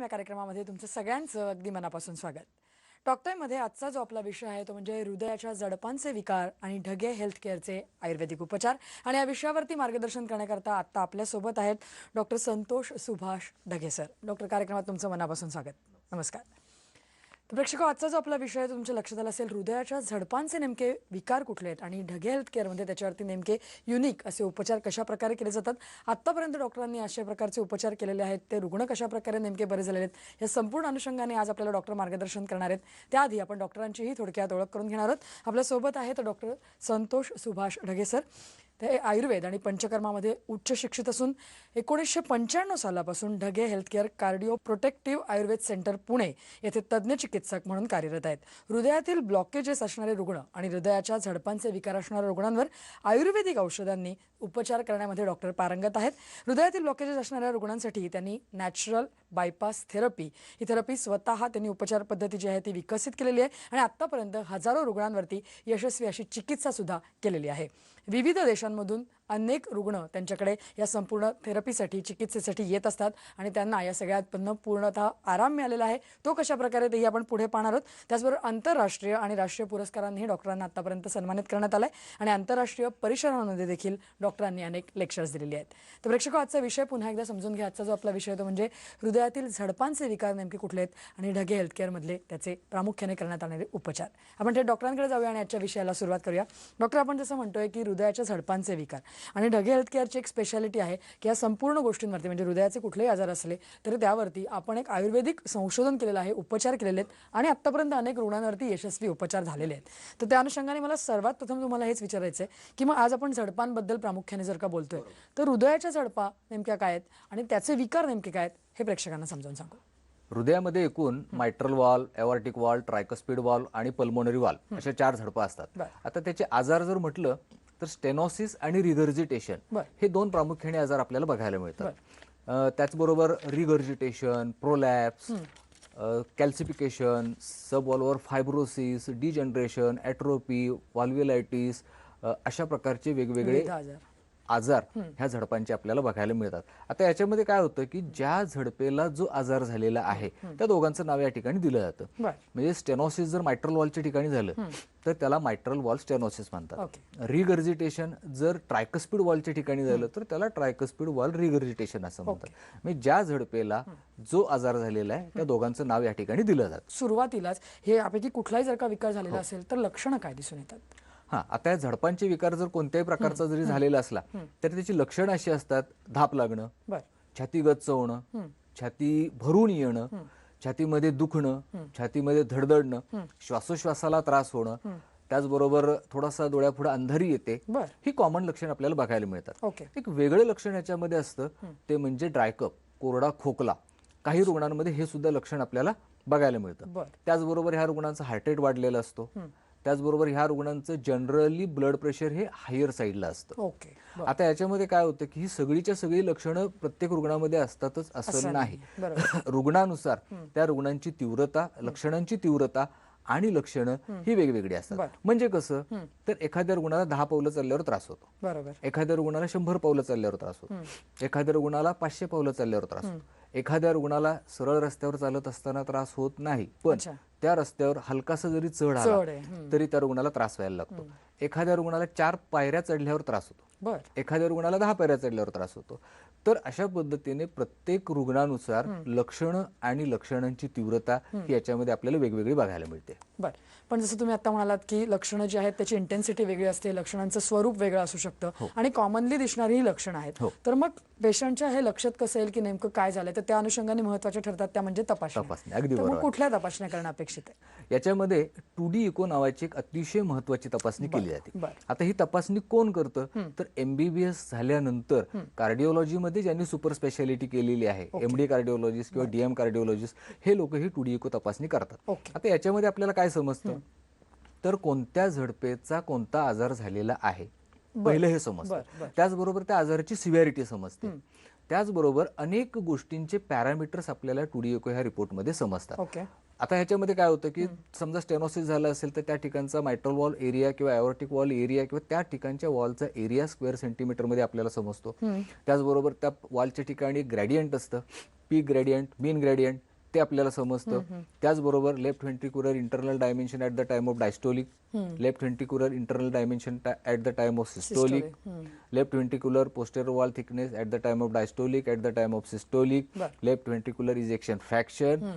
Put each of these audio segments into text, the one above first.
या कार्यक्रमामध्ये तुमचं सगळ्यांचं अगदी मनापासून स्वागत. डॉक्टरमध्ये आजचा जो आपला विषय आहे तो म्हणजे हृदयाच्या जडपांचे विकार आणि ढगे हेल्थ केअरचे आयुर्वेदिक उपचार. आणि या विषयावरती मार्गदर्शन करण्याकरता आत्ता आपल्यासोबत आहेत doctor Santosh Subhash Dhage sir. Doctor कार्यक्रमात तुमचं मनापासून स्वागत. नमस्कार. तर प्रेक्षक आजचा जो आपला विषय आहे तुमच्या लक्षात आला असेल. हृदयाच्या झडपांचे नेमके विकार कुठले आहेत आणि ढगे हेल्थ केअरमध्ये त्याच्यावरती नेमके युनिक असे उपचार कशा प्रकारे केले जातात? आत्तापर्यंत डॉक्टरांनी अशा प्रकारचे उपचार केलेले आहेत. ते रुग्ण कशा प्रकारे नेमके बरे झालेले आहेत? या संपूर्ण अनुषंगाने आज आपल्याला डॉक्टर मार्गदर्शन करणार आहेत. त्याआधी आपण डॉक्टरांचीही थोडक्यात ओळख करून घेणार आहोत. आपल्यासोबत आहेत डॉक्टर संतोष सुभाष ढगे सर. ते आयुर्वेद आणि पंचकर्मामध्ये उच्च शिक्षित असून एकोणीसशे पंच्याण्णव सालापासून Dhage healthcare cardio protective Ayurveda centre Pune येथे तज्ज्ञ चिकित्सक म्हणून कार्यरत आहेत. हृदयातील ब्लॉकेजेस असणारे रुग्ण आणि हृदयाच्या झडपांचे विकार असणाऱ्या रुग्णांवर आयुर्वेदिक औषधांनी उपचार करण्यामध्ये डॉक्टर पारंगत आहेत. हृदयातील ब्लॉकेजेस असणाऱ्या रुग्णांसाठी त्यांनी नॅचरल बायपास थेरपी ही थेरपी स्वतः त्यांनी उपचार पद्धती जी आहे ती विकसित केलेली आहे आणि आत्तापर्यंत हजारो रुग्णांवरती यशस्वी अशी चिकित्सा सुद्धा केलेली आहे. विविध देशांमधून अनेक रुग्ण त्यांच्याकडे या संपूर्ण थेरपीसाठी चिकित्सेसाठी येत असतात आणि त्यांना या सगळ्यातनं पूर्णतः आराम मिळालेला आहे. तो कशा प्रकारे तेही आपण पुढे पाहणार आहोत. त्याचबरोबर आंतरराष्ट्रीय आणि राष्ट्रीय पुरस्कारांनीही डॉक्टरांना आतापर्यंत सन्मानित करण्यात आलं आहे आणि आंतरराष्ट्रीय परिषदांमध्ये देखील डॉक्टरांनी अनेक लेक्चर्स दिलेले आहेत. तर प्रेक्षक आजचा विषय पुन्हा एकदा समजून घ्या. आजचा जो आपला विषय तो म्हणजे हृदयातील झडपांचे विकार नेमके कुठले आहेत आणि ढगे हेल्थकेअरमधले त्याचे प्रामुख्याने करण्यात आलेले उपचार. आपण थेट डॉक्टरांकडे जाऊया आणि आजच्या विषयाला सुरुवात करूया. डॉक्टर आपण जसं म्हणतोय की हृदयाच्या झडपांचे विकार. आणि ढगे हेल्थ केअरची एक स्पेशालिटी आहे की या संपूर्ण गोष्टींवरती म्हणजे हृदयाचे कुठलेही आजार असले तरी त्यावरती आपण एक आयुर्वेदिक संशोधन केलेलं आहे उपचार केलेले आहेत आणि आत्तापर्यंत अनेक रुग्णांवरती यशस्वी उपचार झालेले आहेत. तर त्या अनुषंगाने मला सर्वात प्रथम तुम्हाला हेच विचारायचं आहे की मग आज आपण झडपांबद्दल प्रामुख्याने जर का बोलतोय तर हृदयाच्या झडपा नेमक्या काय आहेत आणि त्याचे विकार नेमके काय आहेत हे प्रेक्षकांना समजावून सांगू. हृदयामध्ये एकूण mitral valve aortic valve tricuspid valve आणि पल्मोनरी वॉल अशा चार झडपा असतात. आता त्याचे आजार जर म्हटलं तर स्टेनॉसिस आणि रिगर्जिटेशन. हे दोन प्रामुख्याने आजार आपल्याला बघायला मिळतात. त्याचबरोबर रिगर्जिटेशन प्रोलॅप्स कॅल्सिफिकेशन सब वॉलवर फायब्रोसिस डिजनरेशन ॲट्रोपी व्हॉल्व्युलायटिस अशा प्रकारचे वेगवेगळे आजार ह्या झडपांचे आपल्याला बघायला मिळतात. आता याच्यामध्ये काय होतं की ज्या झडपेला जो आजार झालेला आहे त्या दोघांचं नाव या ठिकाणी दिलं जातं. म्हणजे स्टेनॉसिस जर मायट्रल वॉलच्या ठिकाणी झालं तर त्याला मायट्रल वॉल स्टेनॉसिस म्हणतात. रिगर्जिटेशन जर ट्रायकस्पीड वॉलच्या ठिकाणी झालं तर त्याला ट्रायकस्पीड वॉल रिगर्जिटेशन असं म्हणतात. म्हणजे ज्या झडपेला जो आजार झालेला आहे त्या दोघांचं नाव या ठिकाणी दिलं जातं. सुरुवातीलाच हे यापैकी कुठलाही जर का विकार झालेला असेल तर लक्षणं काय दिसून येतात? हा आता या झडपांचे विकार जर कोणत्याही प्रकारचा जरी झालेला असला तर त्याची लक्षणं अशी असतात धाप लागणं छाती गच्च होणं छाती भरून येणं छातीमध्ये दुखणं छातीमध्ये धडधडणं श्वासोश्वासाला त्रास होणं त्याचबरोबर थोडासा डोळ्यापुढे अंधारी येते ही कॉमन लक्षण आपल्याला बघायला मिळतात. एक वेगळं लक्षण याच्यामध्ये असतं ते म्हणजे ड्रायकप कोरडा खोकला. काही रुग्णांमध्ये हे सुद्धा लक्षण आपल्याला बघायला मिळतं. बर. त्याचबरोबर ह्या रुग्णांचा हार्ट रेट वाढलेला असतो. त्याचबरोबर ह्या रुग्णांचं जनरली ब्लड प्रेशर हे हायर साईडला असतं. ओके आता याच्यामध्ये काय होतं की ही सगळीच्या सगळी लक्षणं प्रत्येक रुग्णामध्ये असतातच असं नाही. रुग्णानुसार त्या रुग्णांची तीव्रता लक्षणांची तीव्रता आणि लक्षणं ही वेगवेगळी असतात. म्हणजे कसं? तर एखाद्या रुग्णाला दहा पावलं चालल्यावर त्रास होतो. बरोबर. एखाद्या रुग्णाला शंभर पावलं चालल्यावर त्रास होतो. एखाद्या रुग्णाला पाचशे पावलं चालल्यावर त्रास होतो. एखाद्या रुग्णाला सरळ रस्त्यावर चालत असताना त्रास होत नाही. पण. त्या रस्त्यावर हलकासा जरी चढ आला. तरी त्या रुग्णाला त्रास व्हायला लागतो. एखाद्या रुग्णाला चार पायऱ्या चढल्यावर त्रास होतो. बर. एखाद्या रुग्णाला दहा पायऱ्या चढल्यावर त्रास होतो. तर अशा पद्धतीने प्रत्येक रुग्णानुसार लक्षणं आणि लक्षणांची तीव्रता ही याच्यामध्ये आपल्याला वेगवेगळी बघायला मिळते. बर. पण जसं तुम्ही आता म्हणालात की लक्षणं जी आहेत त्याची इंटेन्सिटी वेगळी असते लक्षणांचं स्वरूप वेगळं असू शकतं आणि कॉमनली दिसणारी ही लक्षणं आहेत. हो. तर मग पेशंटच्या हे लक्षात कसं येईल की नेमकं काय झालंय? तर त्या अनुषंगाने महत्त्वाच्या ठरतात त्या म्हणजे तपासण्या. तपासणी अगदी कुठल्या तपासण्या करणं अपेक्षित आहे. याच्यामध्ये टू डी इको नावाची एक अतिशय महत्वाची तपासणी केली जाते. आता ही तपासणी कोण करतं? तर एमबीबीएस झाल्यानंतर कार्डिओलॉजीमध्ये ज्यांनी सुपर स्पेशालिटी केलेली आहे एमडी कार्डिओलॉजिस्ट किंवा डीएम कार्डिओलॉजिस्ट हे लोक ही टू डी इको तपासणी करतात. आता याच्यामध्ये आपल्याला काय समजतं? तर कोणत्या झडपेचा कोणता आजार झालेला आहे? पहिलं हे समजतं. बरं. त्याचबरोबर त्या आजाराची सिव्हिरिटी समजते. त्याचबरोबर अनेक गोष्टींचे पॅरामीटर्स आपल्याला टू डी ह्या रिपोर्टमध्ये समजतात. आता ह्याच्यामध्ये काय होतं की समजा स्टेनोसिस झालं असेल तर त्या ठिकाणचा मायट्रल वॉल एरिया किंवा ॲओर्टिक वॉल एरिया किंवा त्या ठिकाणच्या वॉलचा एरिया स्क्वेअर सेंटीमीटरमध्ये आपल्याला समजतो. त्याचबरोबर त्या वॉलच्या ठिकाणी ग्रॅडियंट असतं. पीक ग्रॅडियंट मीन ग्रॅडियंट ते आपल्याला समजतं. त्याचबरोबर left ventricular internal dimension at the time of diastolic. Left ventricular internal dimension at the time of systolic. Left ventricular posterior wall thickness at the time of diastolic at the time of systolic. Left ventricular ejection fraction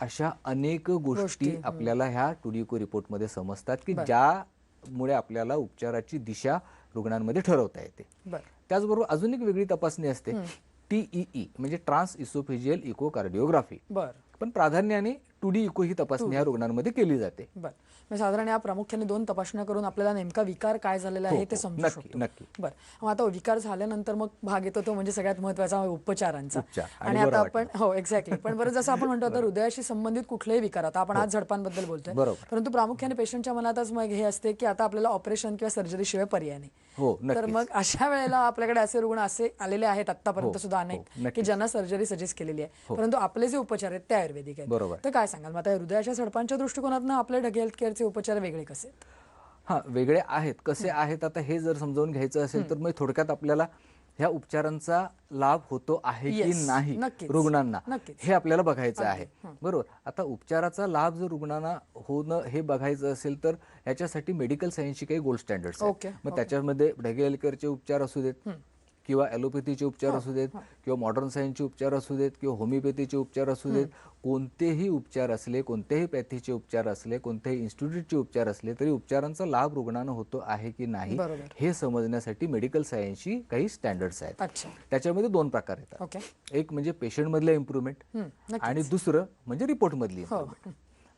अशा अनेक गोष्टी आपल्याला ह्या टुडिको रिपोर्टमध्ये समजतात की ज्यामुळे आपल्याला उपचाराची दिशा रुग्णांमध्ये ठरवता येते. बर. त्याचबरोबर अजून एक वेगळी तपासणी असते. टीईई म्हणजे ट्रान्स इसोफेजियल इकोकार्डिओग्राफी. बर. पण प्राधान्याने टू डी इको ही तपासणी ह्या रुग्णांमध्ये केली जाते. बर. म्हणजे साधारण या प्रामुख्याने दोन तपासण्या करून आपल्याला नेमका विकार काय झालेला आहे हो, ते हो, समजू शकतो. नक्की. बर. आता विकार झाल्यानंतर मग भाग येतो तो म्हणजे सगळ्यात महत्त्वाचा उपचारांचा. उपचार. आणि आता आपण हो एक्झॅक्टली पण बरं जसं आपण म्हणतो आता हृदयाशी संबंधित कुठलेही विकार आता आपण आज झडपांबद्दल बोलतोय. परंतु प्रामुख्याने पेशंटच्या मनातच मग हे असते की आता आपल्याला ऑपरेशन किंवा सर्जरी शिवाय पर्याय नाही. हो तर मग अशा वेळेला आपल्याकडे असे रुग्ण असे आलेले आहेत आतापर्यंत हो, सुद्धा अनेक की. ज्यांना सर्जरी सजेस्ट केलेली आहे. परंतु आपले जे उपचार आहेत ते आयुर्वेदिक आहेत. बरोबर. तर काय सांगाल. मग आता हृदयाच्या झडपांच्या दृष्टिकोनातून आपले ढगे हेल्थ केअरचे उपचार वेगळे कसे? हा वेगळे आहेत. कसे आहेत? आता हे जर समजावून घ्यायचं असेल तर मग थोडक्यात आपल्याला ह्या उपचारांचा लाभ होतो आहे की नाही. रुग्णांना. हे आपल्याला बघायचं आहे. बरोबर? आता उपचाराचा लाभ जर रुग्णांना होणं हे बघायचं असेल तर ह्याच्यासाठी मेडिकल सायन्सची काही गोल्ड आहेत. मग त्याच्यामध्ये ढगेलकरचे उपचार असू देत. किंवा ॲलोपॅथीचे उपचार असू देत किंवा मॉडर्न सायन्सचे उपचार असू देत किंवा होमिओपॅथीचे उपचार असू देत कोणतेही उपचार असले कोणत्याही पॅथीचे उपचार असले कोणत्याही इन्स्टिट्यूटचे उपचार असले तरी उपचारांचा लाभ रुग्णांना होतो आहे की नाही. हे समजण्यासाठी मेडिकल सायन्सची काही स्टँडर्ड्स आहेत. त्याच्यामध्ये दोन प्रकार येतात. एक म्हणजे पेशंटमधलं इम्प्रुव्हमेंट. आणि दुसरं म्हणजे रिपोर्टमधली हो. इम्प्रुव्हमेंट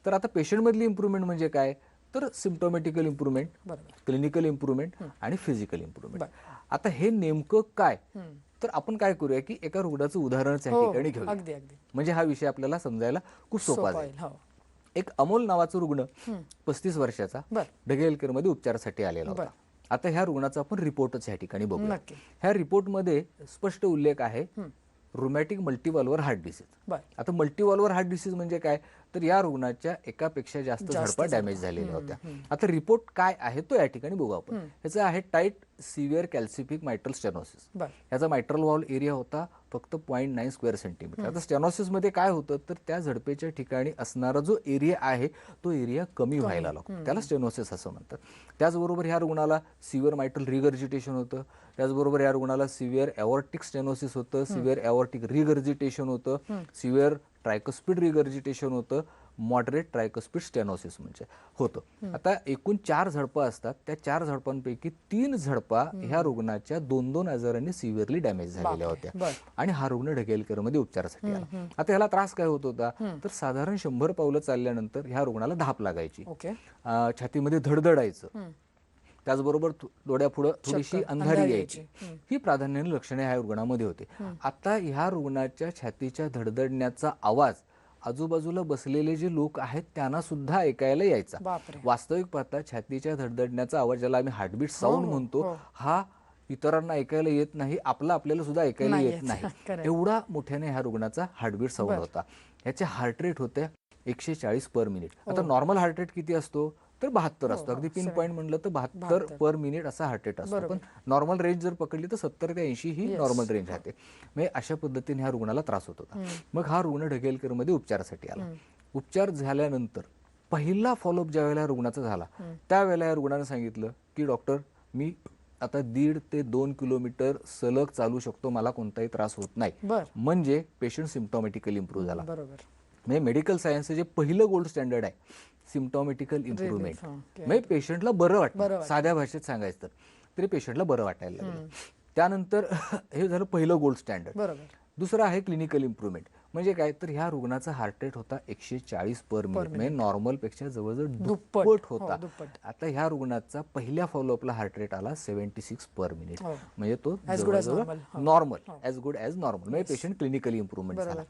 तर आता पेशंटमधली इम्प्रुव्हमेंट म्हणजे काय? तर सिम्टोमॅटिकल इम्प्रुव्हमेंट क्लिनिकल इम्प्रुव्हमेंट आणि फिजिकल इम्प्रुव्हमेंट आता हे नेमकं काय? तर आपण काय करूया की एका रुग्णाचं उदाहरणच या ठिकाणी अगदी म्हणजे हा विषय आपल्याला समजायला खूप सोपा जाईल. हो. एक अमोल नावाचं रुग्ण पस्तीस वर्षाचा ढगेलकरमध्ये उपचारासाठी आलेला होता. आता ह्या रुग्णाचा आपण रिपोर्टच ह्या ठिकाणी बघू. ह्या रिपोर्टमध्ये स्पष्ट उल्लेख आहे रुमॅटिक मल्टीवॉल्वर हार्ट डिसीज आता मल्टीवॉल्वर हार्ट डिसीज म्हणजे काय? तर या रुग्णाच्या एकापेक्षा जास्त झडपा डॅमेज झालेल्या होत्या. आता रिपोर्ट काय आहे तो या ठिकाणी बघू आपण. ह्याचं आहे tight severe calcific mitral stenosis बर. याचा मायट्रल वॉल एरिया होता फक्त पॉईंट नाईन स्क्वेअर सेंटीमीटर आता स्टेनोसिसमध्ये काय होतं? तर त्या झडपेच्या ठिकाणी असणारा जो एरिया आहे तो एरिया कमी व्हायला लागतो. त्याला स्टेनोसिस असं म्हणतात. त्याचबरोबर ह्या रुग्णाला सिव्हिअर मायट्रल रिगर्जिटेशन होतं. त्याचबरोबर या रुग्णाला सिव्हिअर एवॉर्टिक स्टेनोसिस होतं. सिव्हिअर एवॉर्टिक रिगर्जिटेशन होतं. सिव्हिअर ट्रायकोस्पिड रिगर्जिटेशन होतं मॉडरेट ट्रायकोस्पिड स्टेनोसिस म्हणजे होतं. आता एकूण चार झडपं असतात त्या चार झडपांपैकी तीन झडपा ह्या रुग्णाच्या दोन दोन आजारांनी सिव्हिअरली डॅमेज झालेल्या होत्या. आणि हा रुग्ण ढगेलकरमध्ये उपचारासाठी आला. आता ह्याला त्रास काय होत होता? तर साधारण शंभर पावलं चालल्यानंतर ह्या रुग्णाला धाप लागायची. छातीमध्ये धडधडायचं. त्याचबरोबर डोळ्यापुढं थोडीशी अंधारी यायची. ही प्राधान्याने लक्षणे ह्या रुग्णामध्ये होते. आता ह्या रुग्णाच्या छातीच्या धडधडण्याचा आवाज आजूबाजूला बसलेले जे लोक आहेत त्यांना सुद्धा ऐकायला यायचा. वास्तविक पाहता छातीच्या धडधडण्याचा आवाज ज्याला आम्ही हार्टबीट साऊंड हो, म्हणतो हो. हा इतरांना ऐकायला येत नाही आपला आपल्याला सुद्धा ऐकायला येत. नाही. एवढा मोठ्याने ह्या रुग्णाचा हार्टबीट साऊंड होता. याचे हार्ट रेट होते एकशे चाळीस पर मिनिट आता हो. नॉर्मल हार्ट रेट किती असतो? तर बहात्तर असतो. अगदी पिन पॉईंट म्हणलं तर बहात्तर पर मिनिट असा हार्ट रेट असतो. पण नॉर्मल रेंज जर पकडली तर सत्तर ते ऐंशी ही नॉर्मल रेंज राहते. म्हणजे अशा पद्धतीने ह्या रुग्णाला त्रास होत होता. मग हा रुग्ण ढगेलकरमध्ये उपचारासाठी आला. उपचार झाल्यानंतर पहिला फॉलोअप ज्या वेळेला रुग्णाचा झाला त्यावेळेला या रुग्णाने सांगितलं की डॉक्टर मी आता दीड ते दोन किलोमीटर सलग चालू शकतो. मला कोणताही त्रास होत नाही. म्हणजे पेशंट सिम्टॉमॅटिकली इम्प्रूव्ह झाला. बरोबर. म्हणजे मेडिकल सायन्सचं जे पहिलं गोल्ड स्टँडर्ड आहे सिम्टॉमॅटिकल इम्प्रुव्हमेंट. म्हणजे पेशंटला बरं वाटतं. साध्या भाषेत सांगायचं तर. तरी पेशंटला बरं वाटायला लागलं. त्यानंतर हे झालं पहिलं गोल्ड स्टँडर्ड दुसरं आहे क्लिनिकल इम्प्रुव्हमेंट म्हणजे काय तर ह्या रुग्णाचा हार्ट रेट होता एकशे चाळीस पर मिनिट म्हणजे नॉर्मलपेक्षा जवळजवळ दुप्पट. हो, होता. आता ह्या रुग्णाचा पहिल्या फॉलोअपला हार्ट रेट आला सेव्हन्टी सिक्स पर मिनिट. म्हणजे तो. Normal as good as normal म्हणजे पेशंट क्लिनिकली इम्प्रुव्हमेंट झाला.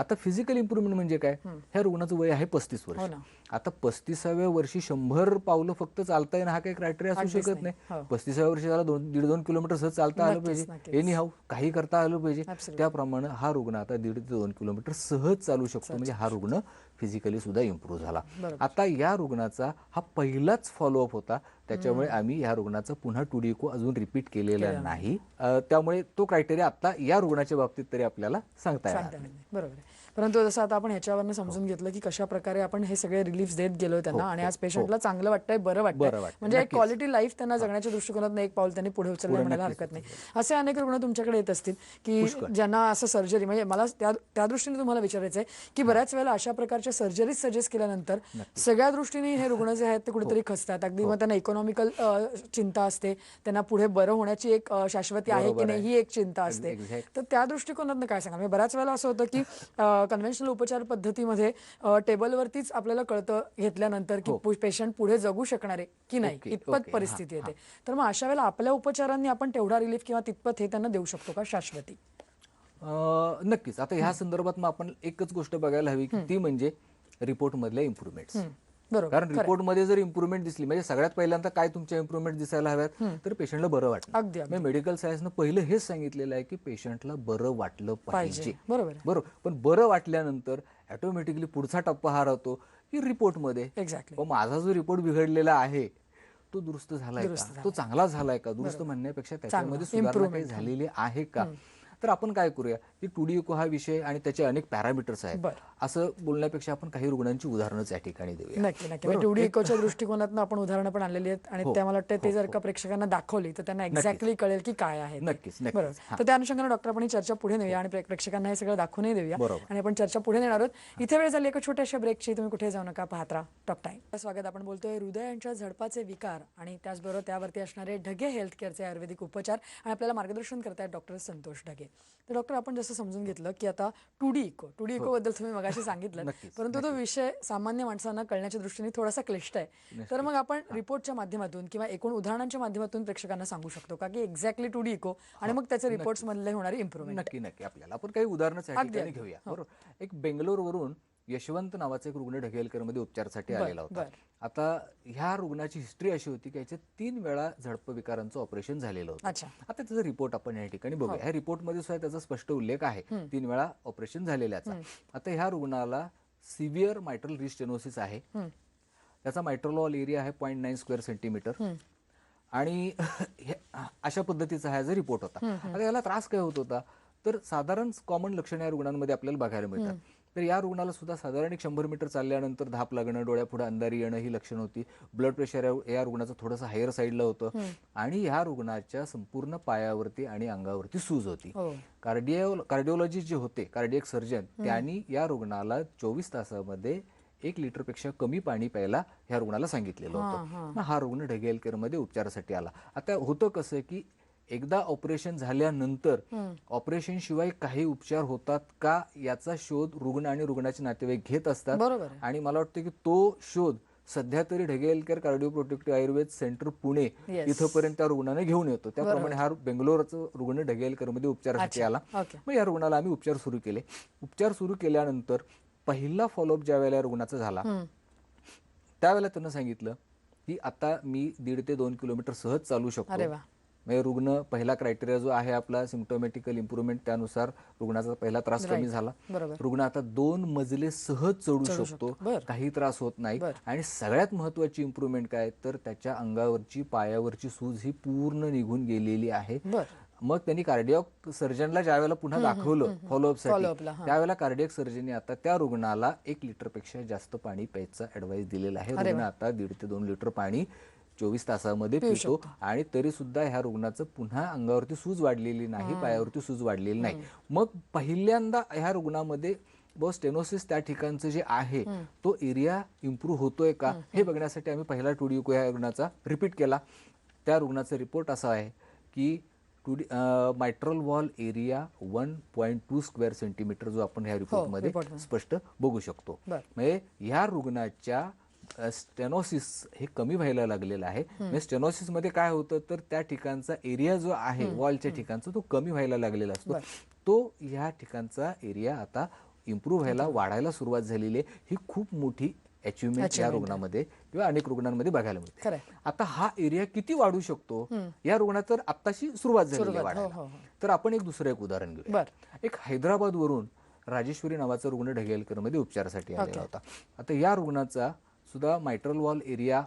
आता फिजिकल इम्प्रुव्हमेंट म्हणजे काय ह्या रुग्णाचं वय आहे पस्तीस हो वर्ष ना. आता पस्तीसाव्या वर्षी शंभर पावलं फक्त चालता येणं हा काही क्रायटेरिया असू शकत नाही. हो. पस्तीसाव्या वर्षी त्याला दोन दीड दोन किलोमीटर सहज चालता आलं पाहिजे. एनी हाऊ काही करता आलं पाहिजे. त्याप्रमाणे हा रुग्ण आता दीड ते दोन किलोमीटर सहज चालू शकतो म्हणजे हा रुग्ण फिजिकली सुद्धा इम्प्रूव्ह झाला. आता या रुग्णाचा हा पहिलाच फॉलोअप होता. त्याच्यामुळे आम्ही या रुग्णाचा पुन्हा टू डी अजून रिपीट केलेला नाही. त्यामुळे तो क्रायटेरिया आता या रुग्णाच्या बाबतीत तरी आपल्याला सांगता येणार. बरोबर आहे. परंतु जसं आता आपण ह्याच्यावरनं समजून घेतलं की कशा प्रकारे आपण हे सगळे रिलीफ देत गेलो त्यांना आणि आज पेशंटला चांगलं वाटतंय बरं वाटतंय. म्हणजे एक. क्वालिटी लाईफ त्यांना जगण्याच्या दृष्टिकोनातून एक पाऊल त्यांनी पुढे उचललं म्हणायला हरकत नाही. असे अनेक रुग्ण तुमच्याकडे येत असतील की ज्यांना असं सर्जरी म्हणजे मला त्या दृष्टीने तुम्हाला विचारायचं आहे की बऱ्याच वेळेला अशा प्रकारच्या सर्जरीज सजेस्ट केल्यानंतर सगळ्या दृष्टीने हे रुग्ण जे आहेत ते कुठेतरी खचतात. अगदी मग त्यांना इकॉनॉमिकल चिंता असते. त्यांना पुढे बरं होण्याची एक शाश्वती आहे की नाही. ही एक चिंता असते. तर त्या दृष्टिकोनातनं काय सांगा म्हणजे बऱ्याच वेळेला असं होतं की कन्व्हेन्शनल उपचार पद्धतीमध्ये टेबलवरतीच आपल्याला कळतं घेतल्यानंतर की पेशंट पुढे जगू शकणार आहे की नाही इतपत परिस्थिती येते. तर मग अशा वेळेला आपल्या उपचारांनी आपण तेवढा रिलीफ किंवा तितपत हे त्यांना देऊ शकतो का शाश्वती? नक्कीच. आता ह्या संदर्भात मग आपण एकच गोष्ट बघायला हवी की ती म्हणजे रिपोर्ट मधल्या इम्प्रुव्हमेंट्स हम्म, बरोबर कारण रिपोर्टमध्ये जर इम्प्रुव्हमेंट दिसली म्हणजे सगळ्यात पहिल्यांदा काय तुमच्या इम्प्रुव्हमेंट दिसायला हव्यात तर पेशंटला बरं वाटलं मेडिकल सायन्सनं पहिलं हेच सांगितलेलं आहे की पेशंटला बरं वाटलं पाहिजे. बरोबर बरोबर. पण बरं वाटल्यानंतर ऑटोमॅटिकली पुढचा टप्पा हा राहतो की रिपोर्टमध्ये. एक्झॅक्टली माझा जो रिपोर्ट बिघडलेला आहे तो दुरुस्त झालाय का? तो चांगला झालाय का? दुरुस्त म्हणण्यापेक्षा त्याच्यामध्ये सुधारणा काही झालेली आहे का? तर आपण काय करूया? की टू डी हा विषय आणि त्याचे अनेक पॅरामीटर्स आहेत. असं बोलण्यापेक्षा आपण काही रुग्णांची उदाहरणच या ठिकाणी देऊया. नक्की नक्की. म्हणजे टू डी इकोच्या दृष्टिकोनातून आपण उदाहरणं पण आणलेली आहेत आणि त्या मला वाटतं ते जर का प्रेक्षकांना दाखवली तर त्यांना एक्झॅक्टली कळेल की काय आहे. नक्कीच बरोबर तर त्या अनुषंगाने डॉक्टर आपण ही चर्चा पुढे नेऊया आणि प्रे- प्रेक्षकांना हे सगळं दाखवूनही देऊया. आणि आपण चर्चा पुढे नेणार आहोत. इथे वेळ झाली एका छोट्याशा ब्रेकची तुम्ही कुठे जाऊ नका पाहत राहा. टॉक टाईम स्वागत. आपण बोलतोय हृदयांच्या झडपाचे विकार आणि त्याचबरोबर त्यावरती असणारे ढगे हेल्थ केअरचे आयुर्वेदिक उपचार. आणि आपल्याला मार्गदर्शन करतायत डॉक्टर संतोष ढगे. तर डॉक्टर आपण जसं समजून घेतलं की आता two D echo two D echo बद्दल तुम्ही मगाशी सांगितलं. परंतु तो विषय सामान्य माणसांना कळण्याच्या दृष्टीने थोडासा क्लिष्ट आहे. तर मग आपण रिपोर्टच्या माध्यमातून किंवा एकूण उदाहरणांच्या माध्यमातून प्रेक्षकांना सांगू शकतो का की एक्झॅक्टली टू डी इको आणि मग त्याचे रिपोर्ट्स मधले होणारी इम्प्रुव्हमेंट नक्की नक्की. आपल्याला आपण काही उदाहरणं घेऊया. बरोबर. एक बेंगलोरवरून यशवंत नावाचा एक रुग्ण ढगेलकरमध्ये उपचारासाठी आलेला होता. आता ह्या रुग्णाची हिस्ट्री अशी होती की याचे तीन वेळा झडप विकारांचं ऑपरेशन झालेलं होतं. आता त्याचा रिपोर्ट आपण या ठिकाणी बघूया. ह्या रिपोर्टमध्ये सुद्धा त्याचा स्पष्ट उल्लेख आहे. तीन वेळा ऑपरेशन झालेल्याचा. आता ह्या रुग्णाला सिव्हिअर मायट्रल रिस्टेनोसिस आहे. त्याचा मायट्रल वॉल एरिया आहे पॉईंट नाईन स्क्वेअर सेंटीमीटर आणि हे- अशा पद्धतीचा हा रिपोर्ट होता. आता याला त्रास काय होत होता? तर साधारण कॉमन लक्षण या रुग्णांमध्ये आपल्याला बघायला मिळतात. तर या रुग्णाला सुद्धा साधारण एक शंभर मीटर चालल्यानंतर धाप लागणं डोळ्यापुढे अंधारी येणं ही लक्षणं होती. ब्लड प्रेशर या- रुग्णाचं थोडंसं हायर साईडला होतं. आणि या रुग्णाच्या संपूर्ण पायावरती आणि अंगावरती सूज होती. हो. कार्डिओ कार्डिओलॉजी जे होते कार्डियक सर्जन त्यांनी या रुग्णाला चोवीस तासामध्ये एक लिटरपेक्षा कमी पाणी प्यायला ह्या रुग्णाला सांगितलेलं होतं. हा. रुग्ण ढगेलकरमध्ये उपचारासाठी आला. आता होतं कसं की एकदा ऑपरेशन झाल्यानंतर ऑपरेशन शिवाय काही उपचार होतात का याचा शोध रुग्ण आणि रुग्णाचे नातेवाईक घेत असतात. आणि मला वाटतं की तो शोध सध्या तरी Dhagelkar cardio protective Ayurveda centre Pune. इथपर्यंत त्या रुग्णाने घेऊन येतो. त्याप्रमाणे हा बेंगलोरचा रुग्ण ढगेलकरमध्ये उपचारासाठी आला मग या रुग्णाला आम्ही उपचार सुरू केले. उपचार सुरू केल्यानंतर पहिला फॉलोअप ज्या वेळेला रुग्णाचा झाला त्यावेळेला त्यानं सांगितलं की आता मी दीड ते दोन किलोमीटर सहज चालू शकतो. म्हणजे रुग्ण पहिला क्रायटेरिया जो आहे आपला सिम्टोमॅटिकल इम्प्रुव्हमेंट त्यानुसार रुग्णाचा पहिला त्रास कमी झाला. रुग्ण आता दोन मजले सहज चढू शकतो. काही त्रास होत नाही. आणि सगळ्यात महत्वाची इम्प्रुव्हमेंट काय? तर त्याच्या अंगावरची पायावरची सूज ही पूर्ण निघून गेलेली आहे. मग त्यांनी कार्डियक सर्जनला ज्या वेळेला पुन्हा दाखवलं फॉलोअप. त्यावेळेला कार्डियक सर्जनने आता त्या रुग्णाला एक लिटरपेक्षा जास्त पाणी प्यायचा ऍडवाइस दिलेला आहे. रुग्ण आता दीड ते दोन लिटर पाणी चोवीस तासामध्ये पितो आणि तरी सुद्धा ह्या रुग्णाचं पुन्हा अंगावरती सूज वाढलेली नाही पायावरती सूज वाढलेली नाही. मग पहिल्यांदा ह्या रुग्णामध्ये व स्टेनोसिस त्या ठिकाणचं जे आहे तो एरिया इम्प्रूव्ह होतोय का? हे बघण्यासाठी आम्ही पहिला टुडिओको या रुग्णाचा रिपीट केला. त्या रुग्णाचा रिपोर्ट असा आहे की two D mitral valve area one point two square centimetre जो आपण ह्या रिपोर्टमध्ये मध्ये. स्पष्ट बघू शकतो. म्हणजे ह्या रुग्णाच्या स्टेनोसिस हे कमी व्हायला लागलेलं आहे. म्हणजे स्टेनोसिसमध्ये काय होतं तर त्या ठिकाणचा एरिया जो आहे वॉलच्या ठिकाणचा तो कमी व्हायला लागलेला असतो. तो ह्या ठिकाणचा एरिया आता इम्प्रूव्ह व्हायला वाढायला सुरुवात झालेली आहे. ही खूप मोठी अचिव्हमेंट या रुग्णामध्ये किंवा अनेक रुग्णांमध्ये बघायला मिळते. आता हा एरिया किती वाढू शकतो? या रुग्णात तर आत्ताशी सुरुवात झाली आहे सुरुवात, हो, वाढायला. हो, हो. तर आपण एक दुसरं एक उदाहरण घेऊया. बर. एक हैदराबाद वरून राजेश्वरी नावाचा रुग्ण ढगेलकरमध्ये उपचारासाठी आलेला होता. आता या रुग्णाचा सुद्धा मायट्रल वॉल एरिया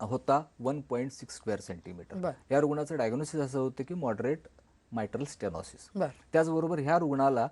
होता one point six square centimetre. या रुग्णाचं डायग्नोसिस असं होतं की मॉडरेट मायट्रल स्टेनॉसिस बर. त्याचबरोबर ह्या रुग्णाला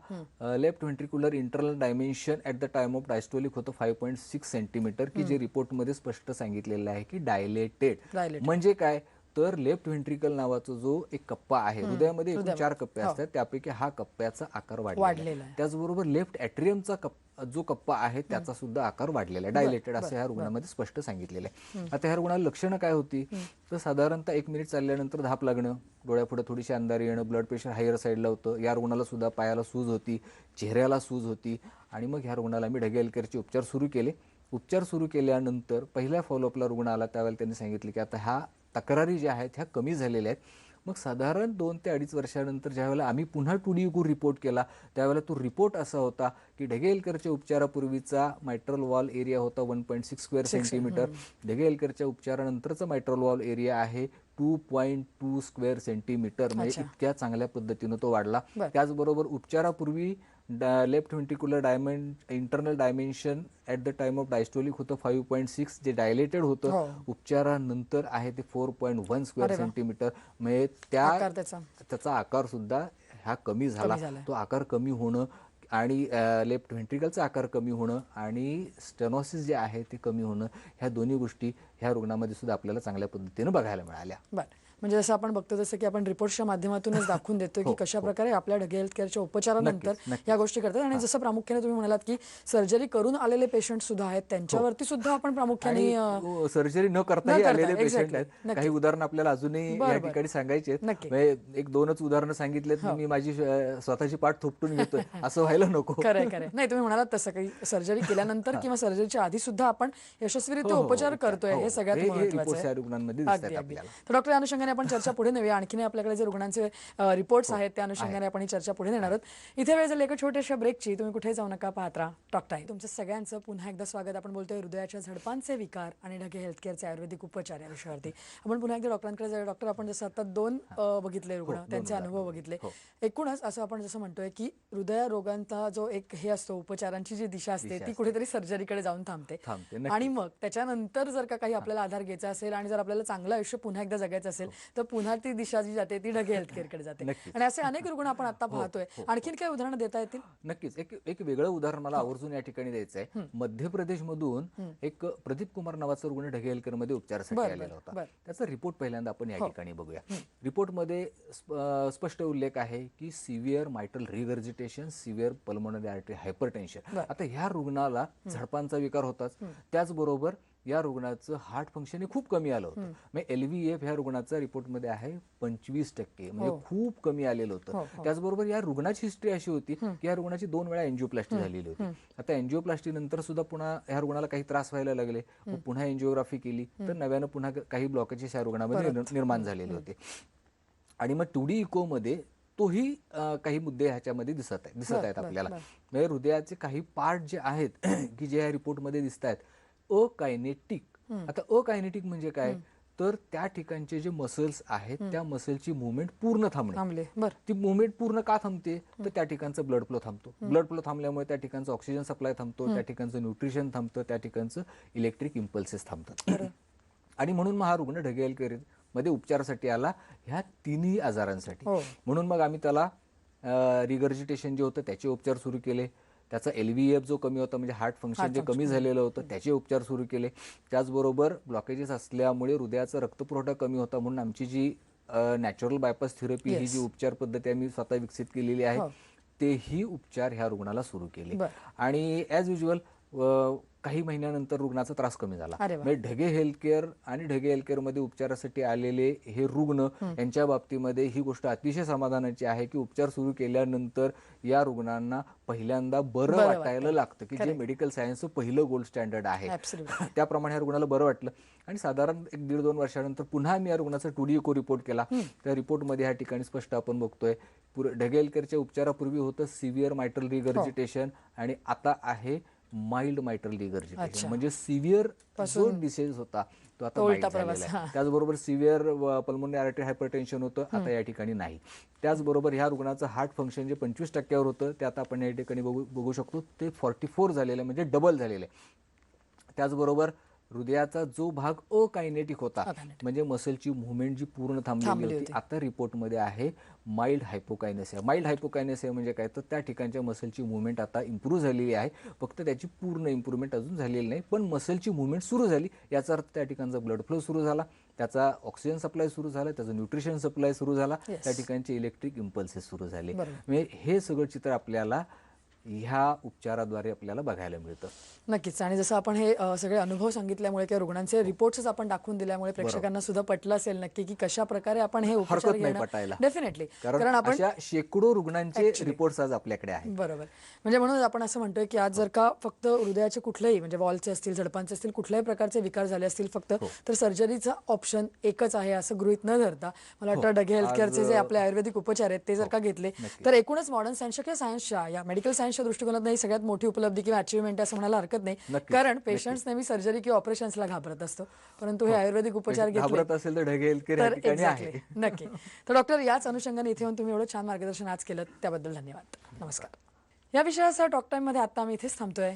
left ventricular internal dimension at the time of diastolic होतं फाईव्ह पॉईंट सिक्स सेंटीमीटर की जे रिपोर्टमध्ये स्पष्ट सांगितलेलं आहे की डायलेटेड. म्हणजे काय? तर लेफ्ट व्हेंट्रिकल नावाचा जो एक कप्पा आहे हृदयामध्ये एकूण चार कप्पे असतात त्यापैकी हा कप्प्याचा आकार वाढलेला आहे. त्याचबरोबर लेफ्ट ॲट्रियमचा कप जो कप्पा आहे त्याचा सुद्धा आकार वाढलेला आहे. डायलेटेड असं ह्या रुग्णामध्ये स्पष्ट सांगितलेलं आहे. आता ह्या रुग्णाला लक्षणं काय होती? तर साधारणतः एक मिनिट चालल्यानंतर धाप लागणं डोळ्यापुढे थोडीशी अंधारी येणं ब्लड प्रेशर हायर साईडला होतं. या रुग्णाला सुद्धा पायाला सूज होती चेहऱ्याला सूज होती. आणि मग ह्या रुग्णाला मी ढगेलकरचे उपचार सुरू केले. उपचार सुरू केल्यानंतर पहिल्या फॉलोअपला रुग्ण आला त्यावेळेला त्यांनी सांगितले की आता ह्या तक्रारी ज्या आहेत ह्या कमी झालेल्या आहेत. मग साधारण दोन ते अडीच वर्षानंतर ज्यावेळेला आम्ही पुन्हा टू डी यू रिपोर्ट केला त्यावेळेला तो रिपोर्ट असा होता की ढगेलकरच्या उपचारापूर्वीचा मायट्रल वॉल एरिया होता one point six square centimetre ढगेलकरच्या उपचारानंतरचा मायट्रल वॉल एरिया आहे. Two point two square centimetre म्हणजे इतक्या चांगल्या पद्धतीनं तो वाढला बरं. त्याचबरोबर उपचारापूर्वी left ventricular dimension internal dimension at the time of diastolic होतं फाईव्ह पॉईंट सिक्स जे डायलेटेड होतं हो. उपचारानंतर आहे ते four point one square. Centimetre म्हणजे त्या त्याचा आकार सुद्धा हा कमी झाला. तो आकार कमी होणं आणि लेफ्ट व्हेंट्रिकलचा आकार कमी होणं आणि स्टेनॉसिस जे आहे ते कमी होणं ह्या दोन्ही गोष्टी ह्या रुग्णामध्ये सुद्धा आपल्याला चांगल्या पद्धतीनं बघायला मिळाल्या. बरं. म्हणजे जसं आपण बघतो जसं की आपण रिपोर्टच्या माध्यमातूनच दाखवून देतो की कशा प्रकारे आपल्या ढगे हेल्थ केअरच्या उपचारानंतर हो. या गोष्टी करतात. आणि जसं प्रामुख्याने तुम्ही म्हणालात की सर्जरी करून आलेले पेशंट सुद्धा आहेत. त्यांच्यावरती सुद्धा आपण प्रामुख्याने सर्जरी न करताही करता, आलेले पेशंट आहेत. काही उदाहरण आपल्याला अजूनही या. ठिकाणी सांगायचे. म्हणजे एक दोनच उदाहरणं सांगितलेत. मी माझी स्वतःची पाठ थोपटून घेतोय. असं व्हायला नको. नाही तुम्ही म्हणालात तसं काही. सर्जरी केल्यानंतर किंवा सर्जरीच्या आधी सुद्धा आपण यशस्वीरित्या हो, हो, उपचार हो. करतोय. हो, हे सगळ्यात हे- हे महत्वाचं आहे. रुग्णांमध्ये डॉक्टर या अनुषंगाने आपण चर्चा पुढे नेऊया. आणखीन आपल्याकडे जे रुग्णांचे रिपोर्ट्स आहेत त्या अनुषंगाने आपण ही चर्चा पुढे नेणार आहोत. इथे वेळ झाली एका छोट्याशा ब्रेकची तुम्ही कुठे जाऊ नका पाहत राहा. टॉक टाईम तुमचं सगळ्यांचं पुन्हा एकदा स्वागत. आपण बोलतोय हृदयाच्या झडपांचे विकार आणि ढगे हेल्थ केअरचे आयुर्वेदिक उपचार या विषयावरती. आपण पुन्हा एकदा डॉक्टरांकडे जाऊया. डॉक्टर आपण जसं आता दोन बघितले रुग्ण त्यांचे अनुभव बघितले. एकूणच असं आपण जसं म्हणतोय की हृदय रोगांचा जो एक हे असतो उपचारांची जी दिशा असते ती कुठेतरी सर्जरीकडे जाऊन थांबते. आणि मग त्याच्यानंतर जर का काही आपल्याला आधार घ्यायचा असेल आणि जर आपल्याला चांगलं आयुष्य पुन्हा एकदा जगायचं असेल तर पुन्हा ती दिशा जी जाते ती ढगे हेल्थ केअरकडे जाते. आणि असे अनेक रुग्ण आपण आता पाहतोय. आणखीन काय उदाहरणं देता येतील? नक्कीच. एक एक वेगळं उदाहरण मला आवर्जून या ठिकाणी द्यायचं आहे मध्य प्रदेश मधून एक प्रदीप कुमार नावाचा रुग्ण ढगेलकरमध्ये उपचारासाठी आलेला होता. त्याचा रिपोर्ट पहिल्यांदा आपण या ठिकाणी बघूया. रिपोर्टमध्ये स्पष्ट उल्लेख आहे की severe mitral regurgitation severe pulmonary artery hypertension आता ह्या रुग्णाला झडपांचा विकार होताच. त्याचबरोबर या रुग्णाचं हार्ट फंक्शन हे खूप कमी आलं होतं. म्हणजे एलव्हीएफ ह्या रुग्णाचा रिपोर्टमध्ये आहे पंचवीस टक्के. म्हणजे खूप कमी आलेलं होतं. त्याचबरोबर या रुग्णाची हिस्ट्री अशी होती की या रुग्णाची दोन वेळा एन्जिओप्लास्टी झालेली होती. आता एन्जिओप्लास्टी नंतर सुद्धा पुन्हा ह्या रुग्णाला काही त्रास व्हायला लागले. पुन्हा एन्जिओग्राफी केली. तर नव्यानं पुन्हा काही ब्लॉकेजेस या रुग्णामध्ये निर्- निर्माण झालेले होते. आणि मग टू डी मध्ये तोही काही मुद्दे ह्याच्यामध्ये दिसत आहेत दिसत आहेत आपल्याला. म्हणजे हृदयाचे काही पार्ट जे आहेत की जे या रिपोर्टमध्ये दिसत आहेत अकायनेटिक आता अकायनेटिक म्हणजे काय? तर त्या ठिकाणचे जे मसल्स आहेत त्या मसलची मुवमेंट पूर्ण थांबणे. थांबले. बर. ती मुवमेंट पूर्ण का थांबते? तर त्या ठिकाणचं ब्लड फ्लो थांबतो. ब्लड फ्लो थांबल्यामुळे त्या ठिकाणचं ऑक्सिजन सप्लाय थांबतो त्या ठिकाणचं न्यूट्रिशन थांबतं त्या ठिकाणचं इलेक्ट्रिक इम्पल्सेस थांबतात. आणि म्हणून मग हा रुग्ण ढगेल मध्ये उपचारासाठी आला ह्या तिन्ही आजारांसाठी. हो. म्हणून मग आम्ही त्याला रिगर्जिटेशन जे होतं त्याचे उपचार सुरू केले. त्याचा एलव्हीएफ जो कमी होता म्हणजे हार्ट फंक्शन जे कमी झालेलं होतं त्याचे उपचार सुरू केले. त्याचबरोबर ब्लॉकेजेस असल्यामुळे हृदयाचा रक्तपुरवठा कमी होता म्हणून आमची जी नॅचरल बायपास थेरपी ही जी उपचार पद्धती आम्ही स्वतः विकसित केलेली आहे हो. तेही उपचार ह्या रुग्णाला सुरू केले. आणि ॲज युजल काही महिन्यानंतर रुग्णाचा त्रास कमी झाला. म्हणजे ढगे हेल्थ केअर आणि ढगे हेल्थ केअरमध्ये उपचारासाठी आलेले हे रुग्ण यांच्या बाबतीमध्ये ही गोष्ट अतिशय समाधानाची आहे की उपचार सुरू केल्यानंतर या रुग्णांना पहिल्यांदा बरं वाटायला लागतं की जे मेडिकल सायन्सचं पहिलं गोल्ड स्टँडर्ड आहे. त्याप्रमाणे या रुग्णाला बरं वाटलं. आणि साधारण एक दीड दोन वर्षानंतर पुन्हा आम्ही या रुग्णाचा टू डी इको रिपोर्ट केला. त्या रिपोर्टमध्ये ह्या ठिकाणी स्पष्ट आपण बघतोय. पुर- ढगेलकरच्या उपचारापूर्वी होतं सिव्हिअर मायट्रल रिगर्जिटेशन आणि आता आहे माइल्ड मायट्रल रिगर्जिटेशन म्हणजे सिव्हिअर जो डिसीज होता तो आता झालेला आहे. त्याचबरोबर सिव्हिअर पल्मोनरी आर्टरी हायपरटेन्शन होतं आता या ठिकाणी नाही. त्याचबरोबर ह्या रुग्णाचं हार्ट फंक्शन जे पंचवीस टक्क्यावर होतं ते आता आपण या ठिकाणी बघू बघू शकतो ते फॉर्टी फोर झालेलं आहे म्हणजे डबल झालेलं आहे. त्याचबरोबर हृदयाचा जो भाग अकायनेटिक होता. म्हणजे मसलची मुवमेंट जी पूर्ण थांबलेली थांबली होती. आता रिपोर्टमध्ये आहे माइल्ड हायपोकायनेसिया माइल्ड हायपोकायनेसिया म्हणजे काय तर त्या ठिकाणच्या मसलची मुवमेंट आता इम्प्रूव्ह झालेली आहे फक्त त्याची पूर्ण इम्प्रूव्हमेंट अजून झालेली नाही पण मसलची मुवमेंट सुरू झाली याचा अर्थ त्या ठिकाणचा ब्लड फ्लो सुरू झाला त्याचा ऑक्सिजन सप्लाय सुरू झाला त्याचं न्यूट्रिशन सप्लाय सुरू झाला. त्या ठिकाणचे इलेक्ट्रिक इम्पल्सेस सुरू झाले. म्हणजे हे सगळं चित्र आपल्याला ह्या उपचाराद्वारे आपल्याला बघायला मिळतं. नक्कीच. आणि जसं आपण हे सगळे अनुभव सांगितल्यामुळे किंवा रुग्णांचे रिपोर्ट्स आपण दाखवून दिल्यामुळे प्रेक्षकांना सुद्धा पटलं असेल नक्की की कशा प्रकारे आपण हे उपचार नाही पटायला. डेफिनेटली कारण आपण शेकडो रुग्णांचे रिपोर्ट्स आज आपल्याकडे आहेत. बरोबर. म्हणजे म्हणून आपण असं म्हणतोय की आज जर का फक्त हृदयाचे कुठलेही म्हणजे वॉलचे असतील झडपांचे असतील कुठल्याही प्रकारचे विकार झाले असतील फक्त हो. तर सर्जरीचा ऑप्शन एकच आहे असं गृहित न धरता. मला हो. वाटतं डगे हेल्थ केअरचे जे आपले आयुर्वेदिक उपचार आहेत ते जर का घेतले तर एकूणच मॉडर्न सायन्सच्या किंवा सायन्सच्या या मेडिकल सायन्सच्या दृष्टिकोनात ही सगळ्यात मोठी उपलब्धी किंवा अचिव्हमेंट असं म्हणायला हरकत नाही. कारण पेशंट्स नेहमी सर्जरी किंवा ऑपरेशन्सला घाबरत असतो. परंतु हे आयुर्वेदिक उपचार घेतले घाबरत असेल तर नक्की. तर डॉक्टर याच अनुषंगाने इथे येऊन तुम्ही एवढं छान मार्गदर्शन आज केलं त्याबद्दल धन्यवाद. नमस्कार. या विषयासह टॉक टाइममध्ये आता आम्ही इथेच थांबतोय.